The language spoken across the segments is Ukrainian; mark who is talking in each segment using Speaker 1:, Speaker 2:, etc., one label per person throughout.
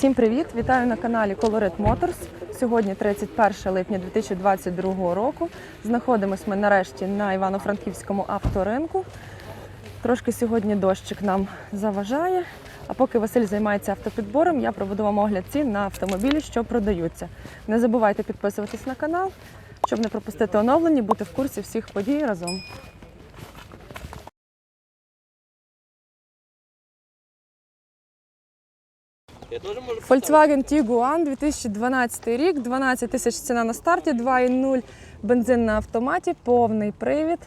Speaker 1: Всім привіт! Вітаю на каналі Colorit Motors. Сьогодні 31 липня 2022 року. Знаходимось ми нарешті на Івано-Франківському авторинку. Трошки сьогодні дощик нам заважає. А поки Василь займається автопідбором, я проведу вам огляд цін на автомобілі, що продаються. Не забувайте підписуватись на канал, щоб не пропустити оновлення, бути в курсі всіх подій разом. Volkswagen Tiguan 2012 рік, 12 тисяч ціна на старті, 2,0 бензин на автоматі, повний привід.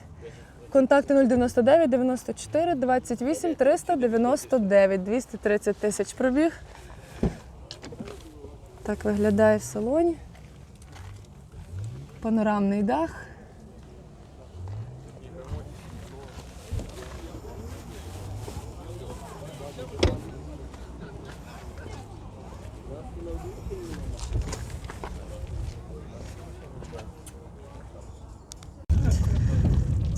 Speaker 1: Контакти 099 94 28 399, 230 тисяч пробіг. Так виглядає в салоні. Панорамний дах.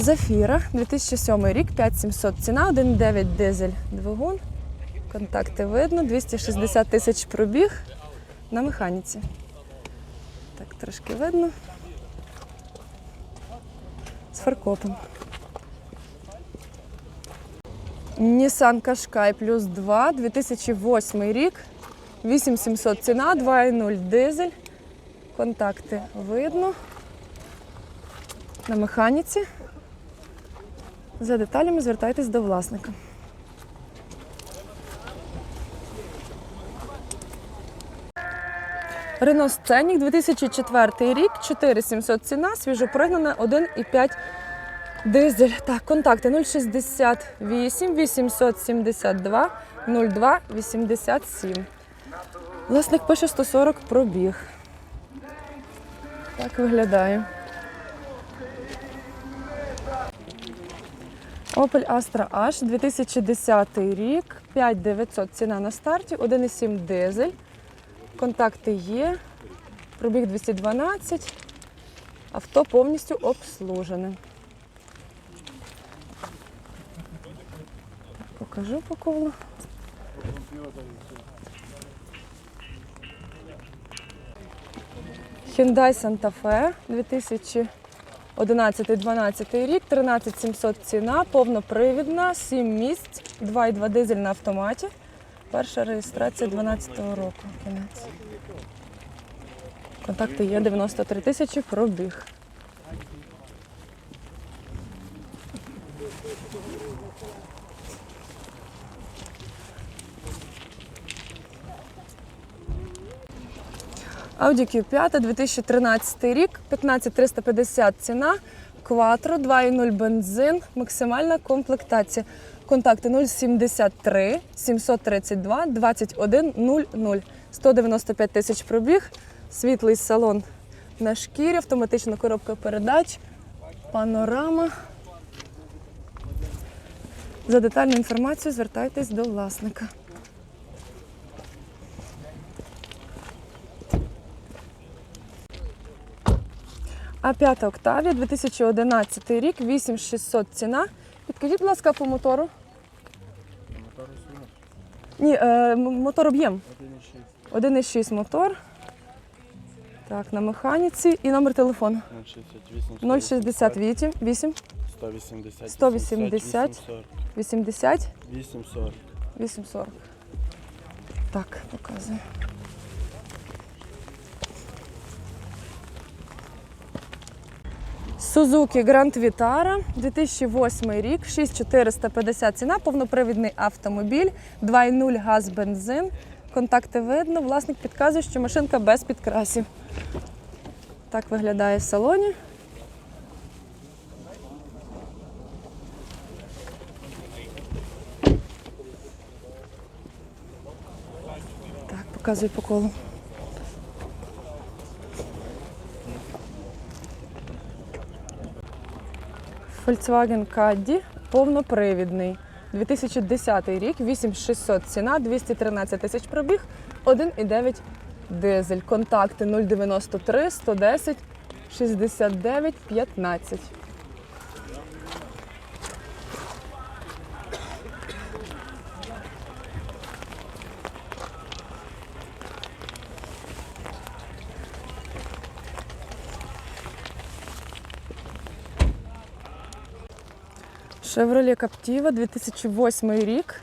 Speaker 1: Зафіра 2007 рік, 5700 ціна, 1,9 дизель двигун. Контакти видно, 260 тисяч пробіг на механіці. Так, трошки видно. З фаркопом. Nissan Qashqai плюс 2, 2008 рік, 8700 ціна, 2,0 дизель. Контакти видно. На механіці. За деталями звертайтесь до власника. Рено Сценік 2004 рік, 4700 ціна, свіжопригнана 1,5 дизель. Так, контакти 068 872 02 87. Власник пише 140 пробіг. Так виглядає. Opel Astra H 2010 рік, 5900 ціна на старті, 1,7 дизель. Контакти є. Пробіг 212. Авто повністю обслужене. Покажу по колу. Hyundai Santa Fe 2011-12 рік, 13700 ціна, повнопривідна, 7 місць, 2,2 дизель на автоматі. Перша реєстрація 12-го року. Кінець. Контакти є 93 тисячі пробіг. Audi Q5 2013 рік, 15350 ціна, Quattro, 2.0 бензин, максимальна комплектація. Контакти 073 732 2100. 195 тисяч пробіг, світлий салон на шкірі, автоматична коробка передач, панорама. За детальну інформацію звертайтесь до власника. А 5 Октавія, 2011 рік, 8600 ціна. Підкажіть, будь ласка, по мотору. Мотор Ні, е, мотор об'єм. 1,6 мотор. Так, на механіці. І номер телефону
Speaker 2: 068
Speaker 1: 068 8
Speaker 2: 180
Speaker 1: 180. 80
Speaker 2: 840.
Speaker 1: 840. Так, показую. Suzuki Grand Vitara, 2008 рік, 6450 ціна, повнопривідний автомобіль, 2.0 газ бензин. Контакти видно, власник підказує, що машинка без підкрасів. Так виглядає в салоні. Так, показую по колу. Volkswagen Caddy повнопривідний. 2010 рік, 8600 ціна, 213 тисяч пробіг, 1,9 дизель. Контакти 093 110 69 15. Chevrolet Captiva 2008 рік.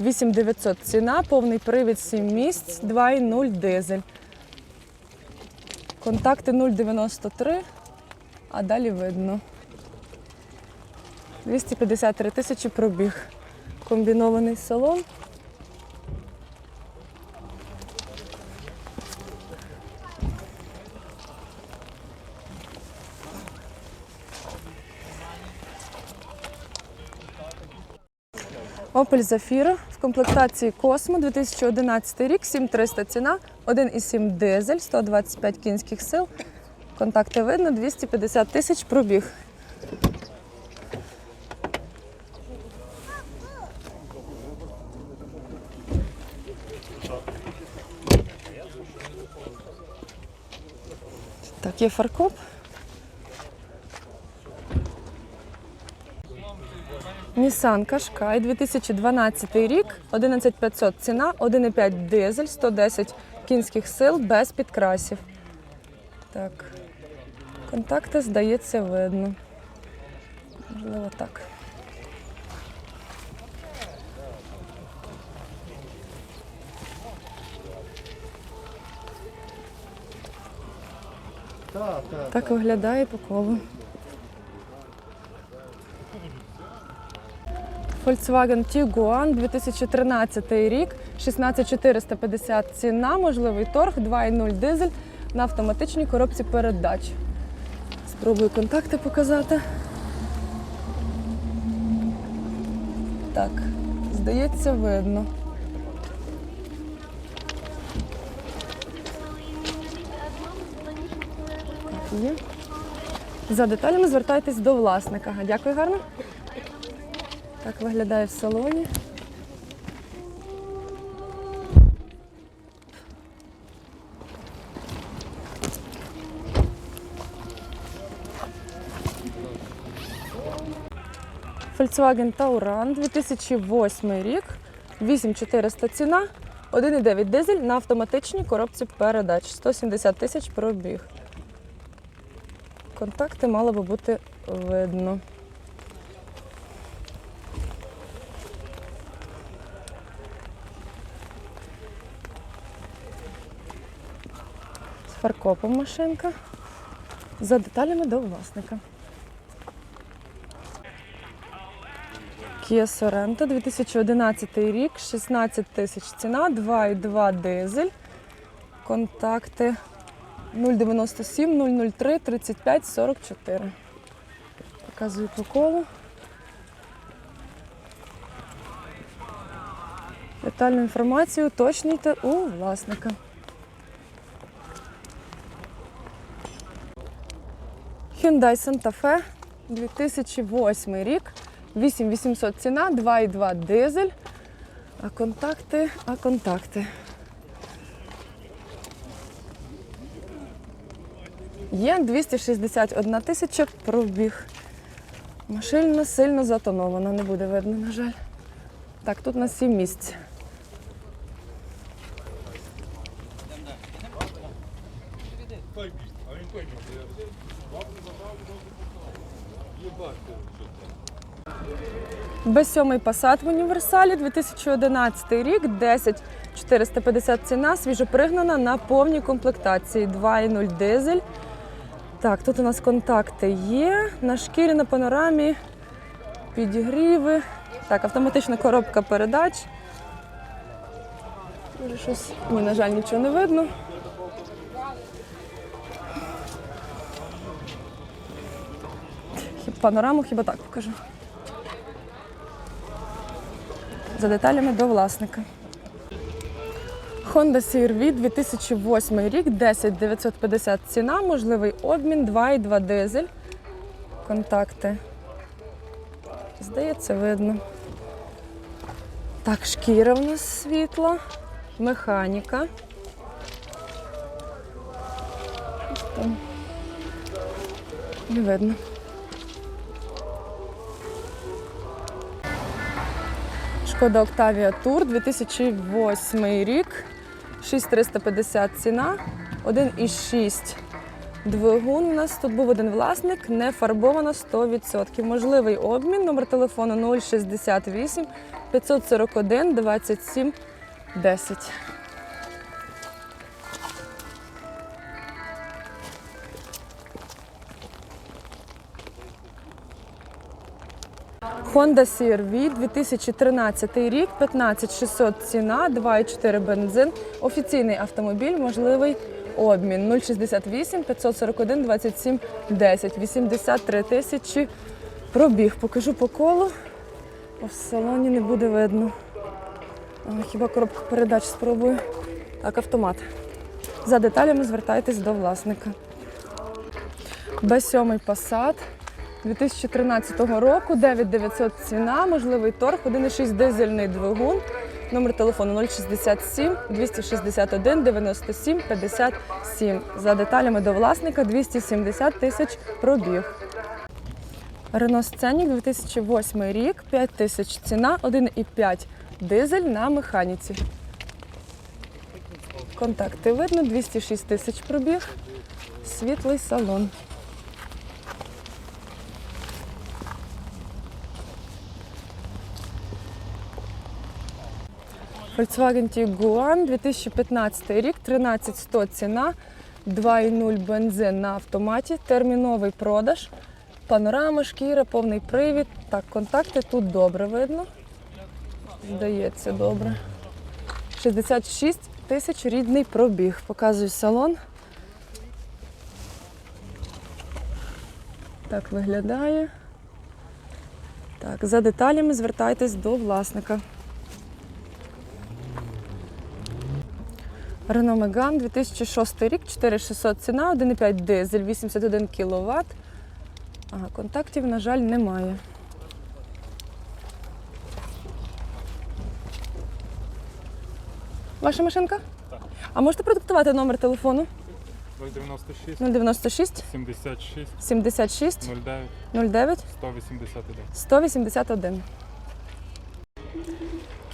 Speaker 1: 8900 ціна, повний привід 7 місць, 2,0 дизель. Контакти 093, а далі видно. 253 тисячі пробіг. Комбінований салон. Opel Zafira в комплектації Cosmo 2011 рік, 7300 ціна, 1,7 дизель, 125 кінських сил. Контакти видно, 250 тисяч пробіг. Так, є фаркоп. Nissan Qashqai 2012 рік, 11500 ціна, 1,5 дизель, 110 кінських сил без підкрасів. Так. Контакти, здається, видно. Можливо, так. Так виглядає по колу. Volkswagen Tiguan 2013 рік, 16450 ціна, можливий торг, 2.0 дизель на автоматичній коробці передач. Спробую контакти показати. Так, здається, видно. За деталями звертайтесь до власника. Дякую гарно. Так виглядає в салоні. Volkswagen Tauran 2008 рік, 8400 ціна, 1,9 дизель на автоматичній коробці передач, 170 тисяч пробіг. Контакти мало би бути видно. З фаркопом машинка. За деталями до власника. Kia Sorento 2011 рік, 16 тисяч ціна, 2,2 дизель. Контакти 097 003 35 44. Показую по колу. Детальну інформацію уточнюйте у власника. Hyundai Santa Fe 2008 рік, 8800 ціна, 2,2 дизель. А контакти, а контакти. Є 261 тисяча пробіг. Машина сильно затонована, не буде видно, на жаль. Так, тут на 7 місць. Б7 Passat в універсалі 2011 рік, 10 450 ціна, свіжопригнана на повній комплектації 2,0 дизель. Так, тут у нас контакти є. На шкірі, на панорамі, підігріви. Так, автоматична коробка передач. Щось. Ні, на жаль, нічого не видно. Панораму хіба так покажу. За деталями до власника. Honda CR-V 2008 рік, 10 950 ціна, можливий обмін, 2,2 дизель. Контакти. Здається, видно. Так, шкіра в нас світла, механіка. Не видно. Шкода Octavia Tour 2008 рік. 6350 ціна, 1,6 Двигун у нас тут був один власник, не фарбовано 100%. Можливий обмін, номер телефону 068 541 27 10. Honda CR-V 2013 рік, 15600 ціна, 2,4 бензин. Офіційний автомобіль, можливий обмін 068 541 27 10, 83 тисячі пробіг. Покажу по колу, бо в салоні не буде видно. Хіба коробку передач спробую? Так, автомат. За деталями звертайтесь до власника. Б7 Passat 2013 року, 9900 ціна, можливий торг, 1,6 дизельний двигун. Номер телефону 067 261 97 57. За деталями до власника 270 тисяч пробіг. Renault Scenic 2008 рік, 5 тисяч ціна, 1,5 дизель на механіці. Контакти видно, 206 тисяч пробіг, світлий салон. Volkswagen Tiguan 2015 рік, 13100 ціна, 2,0 бензин на автоматі, терміновий продаж, панорама, шкіра, повний привід. Так, контакти тут добре видно. Здається, добре. 66 тисяч рідний пробіг. Показую салон. Так виглядає. Так, за деталями звертайтесь до власника. Renault Megane 2006 рік, 4600 ціна, 1,5 дизель, 81 кВт. Ага, контактів, на жаль, немає. Ваша машинка?
Speaker 3: Так.
Speaker 1: А можете продиктувати номер телефону?
Speaker 3: 096
Speaker 1: 096
Speaker 3: 76
Speaker 1: 76
Speaker 3: 09
Speaker 1: 09
Speaker 3: 181.
Speaker 1: 181.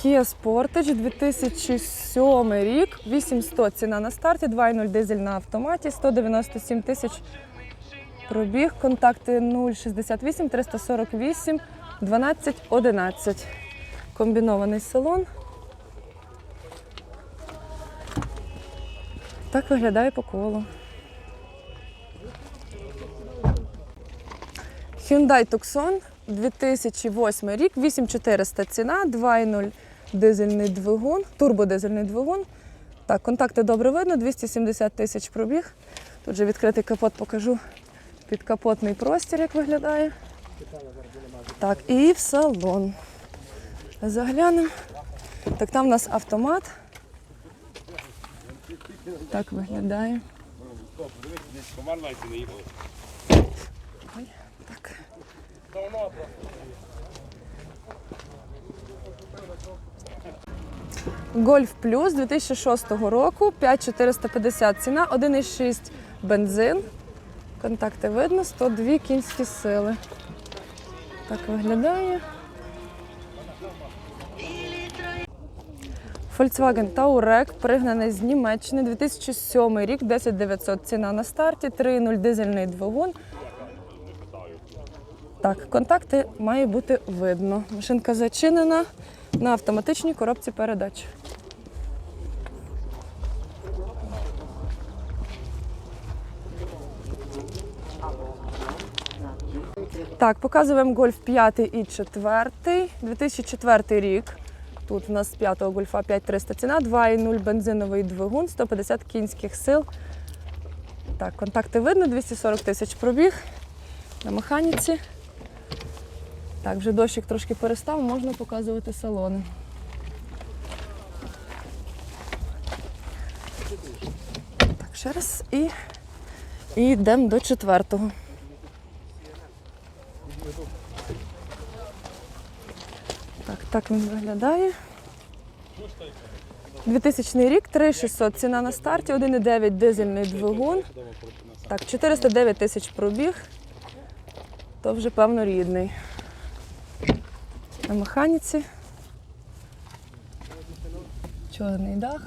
Speaker 1: Kia Sportage 2007 рік, 8100 ціна на старті, 2.0 дизель на автоматі, 197 тисяч пробіг, контакти 068 348 12 11. Комбінований салон. Так виглядає по колу. Hyundai Tucson 2008 рік, 8400 ціна, 2.0 дизельний двигун, турбодизельний двигун. Так, контакти добре видно, 270 тисяч пробіг. Тут же відкритий капот покажу підкапотний простір, як виглядає. Так, і в салон. Заглянемо. Так, там у нас автомат. Так виглядає. Ой, так. Гольф Плюс 2006 року, 5450 ціна, 1,6 бензин. Контакти видно, 102 кінські сили. Так виглядає. Volkswagen Touareg, пригнаний з Німеччини, 2007 рік, 10900 ціна на старті, 3.0 дизельний двигун. Так, контакти має бути видно. Машинка зачинена на автоматичній коробці передач. Так, показуємо гольф 5 і 4. 2004 рік. Тут у нас з 5-го гольфа 5300 ціна, 2,0 бензиновий двигун, 150 кінських сил. Так, контакти видно, 240 тисяч пробіг на механіці. Так, вже дощик трошки перестав, можна показувати салони. Так, ще раз і, і йдемо до четвертого. Так, так він виглядає. 2000 рік, 3600 ціна на старті, 1,9 дизельний двигун. Так, 409 тисяч пробіг. То вже, певно, рідний. На механіці. Чорний дах.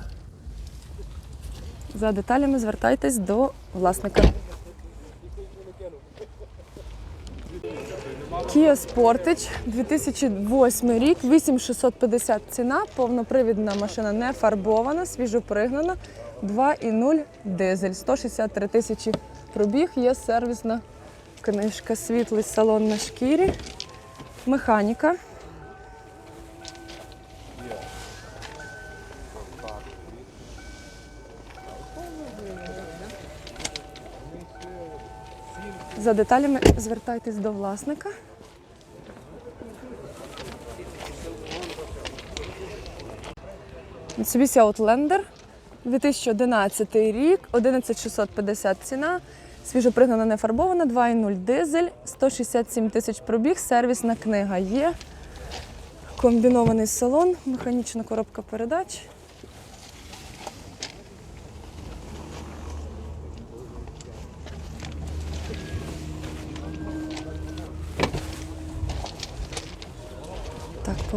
Speaker 1: За деталями звертайтесь до власника. Kia Sportage 2008 рік, 8650 ціна, повнопривідна машина не фарбована, свіжопригнана, 2,0 дизель, 163 тисячі пробіг, є сервісна книжка, світлий салон на шкірі, механіка. За деталями звертайтесь до власника. Mitsubishi Outlander 2011 рік, 11650 ціна, свіжопригнана не фарбована, 2,0 дизель, 167 тисяч пробіг, сервісна книга є. Комбінований салон, механічна коробка передач.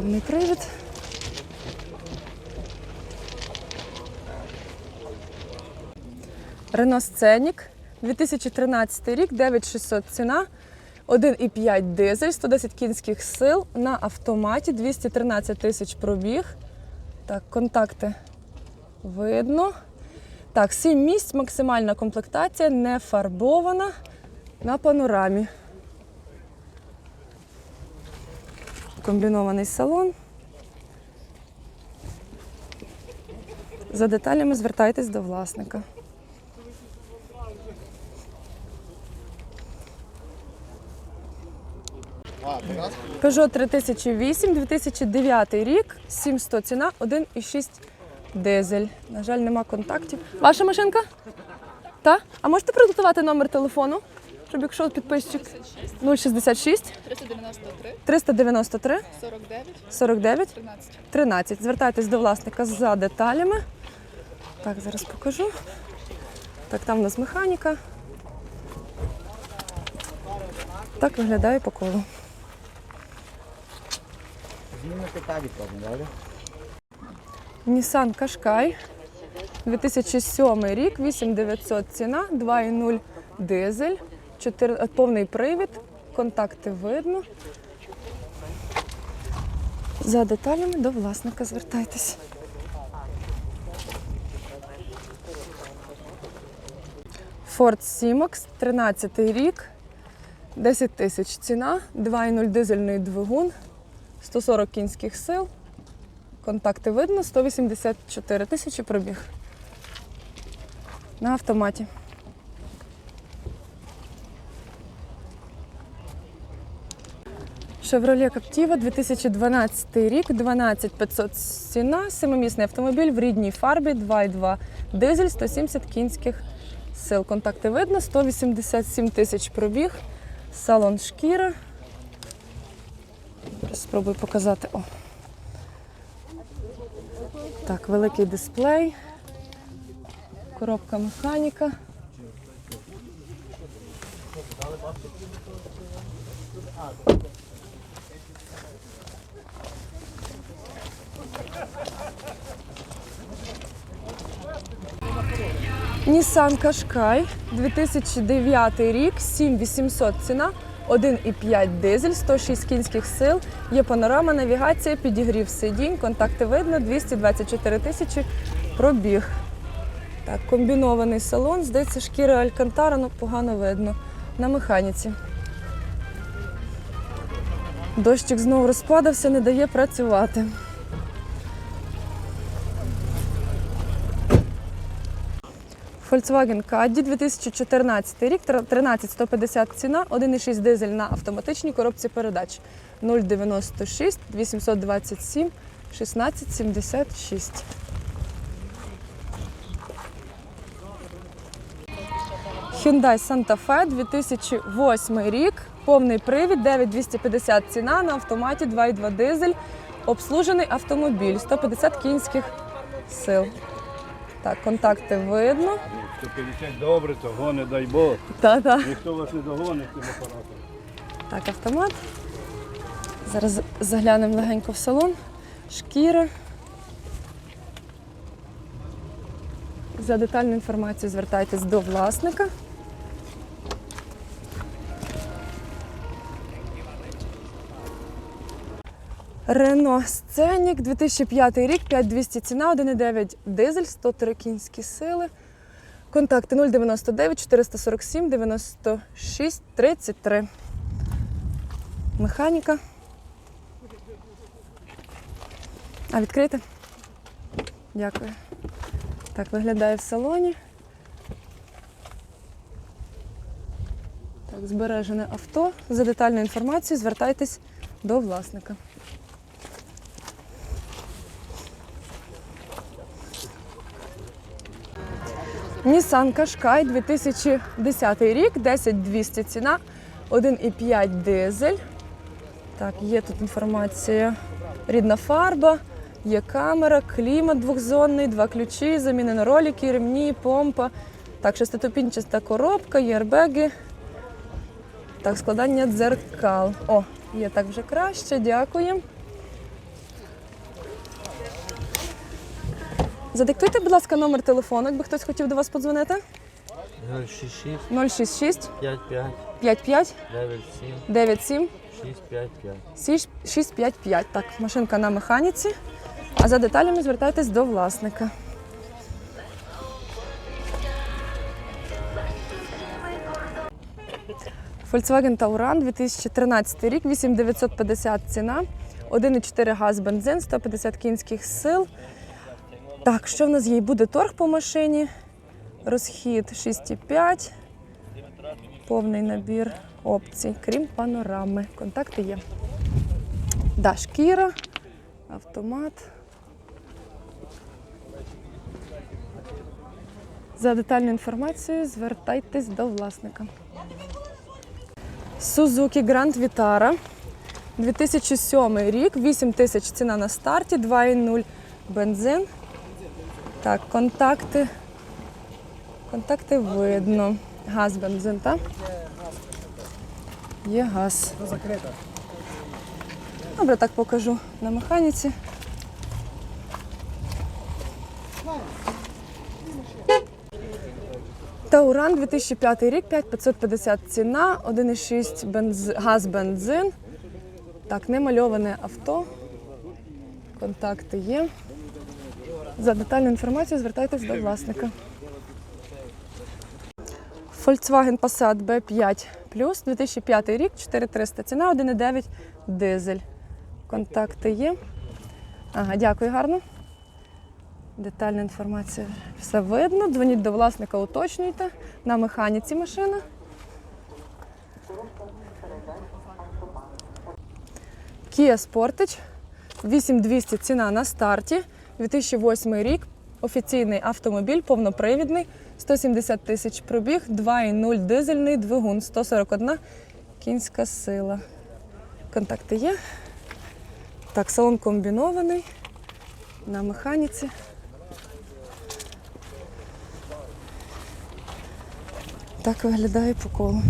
Speaker 1: Повний привід. Renault Scenic 2013 рік, 9600 ціна, 1,5 дизель, 110 кінських сил на автоматі, 213 тисяч пробіг. Так, контакти видно. Так, 7 місць, максимальна комплектація, не фарбована на панорамі. Комбінований салон. За деталями звертайтесь до власника. Peugeot 3008, 2009 рік, 700 ціна, 1,6 дизель. На жаль, нема контактів. Ваша машинка? Так? А можете продиктувати номер телефону? Щоб якщо підписчик 066
Speaker 4: 393
Speaker 1: 393
Speaker 4: 49
Speaker 1: 49
Speaker 4: 13.
Speaker 1: 13. Звертайтесь до власника за деталями. Так, зараз покажу. Так, там у нас механіка. Так виглядає по колу. Nissan Qashqai 2007 рік, 8900 ціна, 2,0 дизель, 4, е, повний привід, контакти видно. За деталями до власника звертайтесь. Ford Сімакс, 13 рік, 10 тисяч ціна, 2,0 дизельний двигун, 140 кінських сил. Контакти видно, 184 тисячі пробіг. На автоматі. Chevrolet Captiva 2012 рік, 12500 ціна, семимісний автомобіль в рідній фарбі, 2,2 дизель, 170 кінських сил. Контакти видно, 187 тисяч пробіг, салон шкіра. Спробую показати. О. Так, великий дисплей, коробка механіка. Nissan Qashqai 2009 рік, 7800 ціна, 1,5 дизель, 106 кінських сил, є панорама, навігація, підігрів сидінь, контакти видно, 224 тисячі пробіг. Так, комбінований салон, здається, шкіра Алькантара, ну погано видно. На механіці. Дощик знову розпадався, не дає працювати. Volkswagen Caddy 2014 рік, 13150 ціна, 1,6 дизель на автоматичній коробці передач. 096 827 1676. Hyundai Santa Fe 2008 рік, повний привід, 9250 ціна на автоматі 2,2 дизель, обслужений автомобіль, 150 кінських сил. Так, контакти видно.
Speaker 5: 150 добре, того не дай Бог.
Speaker 1: Та-та.
Speaker 5: Ніхто вас не догонить цим апаратом.
Speaker 1: Так, автомат. Зараз заглянемо легенько в салон. Шкіра. За детальну інформацію звертайтесь до власника. Рено Сценік, 2005 рік, 5200 ціна, 1,9 дизель, 103 кінські сили. Контакти 099 447 96 33. Механіка. А відкрити? Дякую. Так виглядає в салоні. Так, збережене авто. За детальною інформацією звертайтесь до власника. Nissan Qashqai 2010 рік, 10200 ціна, 1,5 дизель. Так, є тут інформація. Рідна фарба, є камера, клімат двохзонний, два ключі, замінено ролики, ремні, помпа. Так, шестиступінчаста коробка, є арбеги. Так, складання дзеркал. О, є так вже краще, дякую. Задиктуйте, будь ласка, номер телефону, якби хтось хотів до вас подзвонити.
Speaker 6: 066
Speaker 1: 066
Speaker 6: 55
Speaker 1: 55
Speaker 6: 97
Speaker 1: 97
Speaker 6: 655.
Speaker 1: 655. Так, машинка на механіці. А за деталями звертайтесь до власника. Volkswagen Tauran 2013 рік, 8950 ціна, 1,4 газ бензин, 150 кінських сил. Так, що в нас є? Буде торг по машині. Розхід 6,5. Повний набір опцій, крім панорами. Контакти є. Да, шкіра, автомат. За детальною інформацією звертайтесь до власника. Suzuki Grand Vitara. 2007 рік, 8 тисяч ціна на старті, 2,0 бензин. Так, контакти. Контакти видно. Газ, бензин, так? Є газ. Добре, так покажу на механіці. Тауран 2005 рік, 5550 ціна, 1,6 бенз... газ бензин. Так, немальоване авто. Контакти є. За детальну інформацію звертайтесь до власника. Volkswagen Passat B5 Plus 2005 рік, 4300 ціна, 1,9 дизель. Контакти є. Ага, дякую гарно. Детальна інформація. Все видно. Дзвоніть до власника, уточнюйте. На механіці машина. Kia Sportage. 8200 ціна на старті. 2008 рік. Офіційний автомобіль, повнопривідний. 170 тисяч пробіг, 2,0 дизельний двигун, 141 кінська сила. Контакти є. Так, салон комбінований на механіці. Так виглядає по колу.